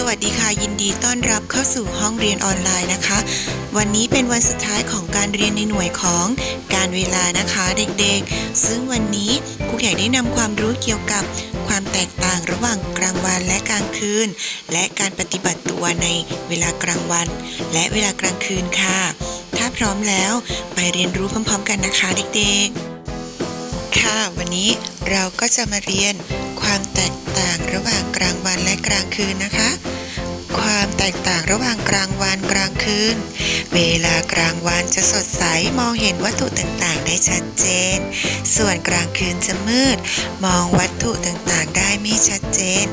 สวัสดีค่ะยินดีต้อนรับเข้าสู่ห้องเรียนออนไลน์นะคะ วันนี้เป็นวันสุดท้ายของการเรียนในหน่วยของการเวลานะคะเด็กๆ ซึ่งวันนี้ครูใหญ่ได้นำความรู้เกี่ยวกับความแตกต่างระหว่างกลางวันและกลางคืน และการปฏิบัติตัวในเวลากลางวัน และเวลากลางคืนค่ะ ถ้าพร้อมแล้วไปเรียนรู้พร้อมๆ กันนะคะเด็กๆ ค่ะวันนี้เราก็จะมาเรียนความแตกต่างระหว่างกลางวันและกลางคืนนะคะ แตกต่างระหว่างกลางวันกลางคืน เวลากลางวันจะสดใสมองเห็นวัตถุต่างๆ ได้ชัดเจน ส่วนกลางคืนจะมืด มองวัตถุต่างๆ ได้ไม่ชัดเจน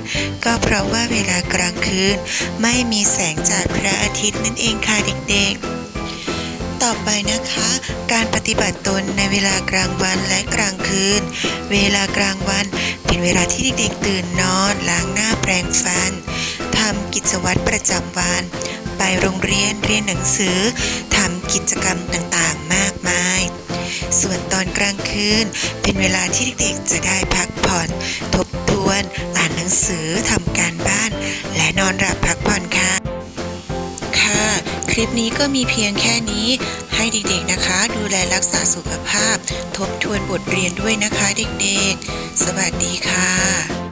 ก็เพราะว่าเวลากลางคืน ไม่มีแสงจากพระอาทิตย์นั่นเองค่ะเด็กๆต่อไปนะคะ การปฏิบัติตนในเวลากลางวันและกลางคืน เวลากลางวันเป็นเวลาที่เด็กๆตื่นนอนล้างหน้าแปรงฟันำกิจวัตรประจำวัน ไปโรงเรียนเรียนหนังสือทำกิจกรรมต่างๆ มากมาย ส่วนตอนกลางคืน เป็นเวลาที่เด็กๆจะได้พักผ่อน ทบทวนอ่านหนังสือทำการบ้าน และนอนหลับพักผ่อนค่ะ ค่ะ คลิปนี้ก็มีเพียงแค่นี้ให้เด็กๆนะคะ ดูแลรักษาสุขภาพ ทบทวนบทเรียนด้วยนะคะเด็กๆ สวัสดีค่ะ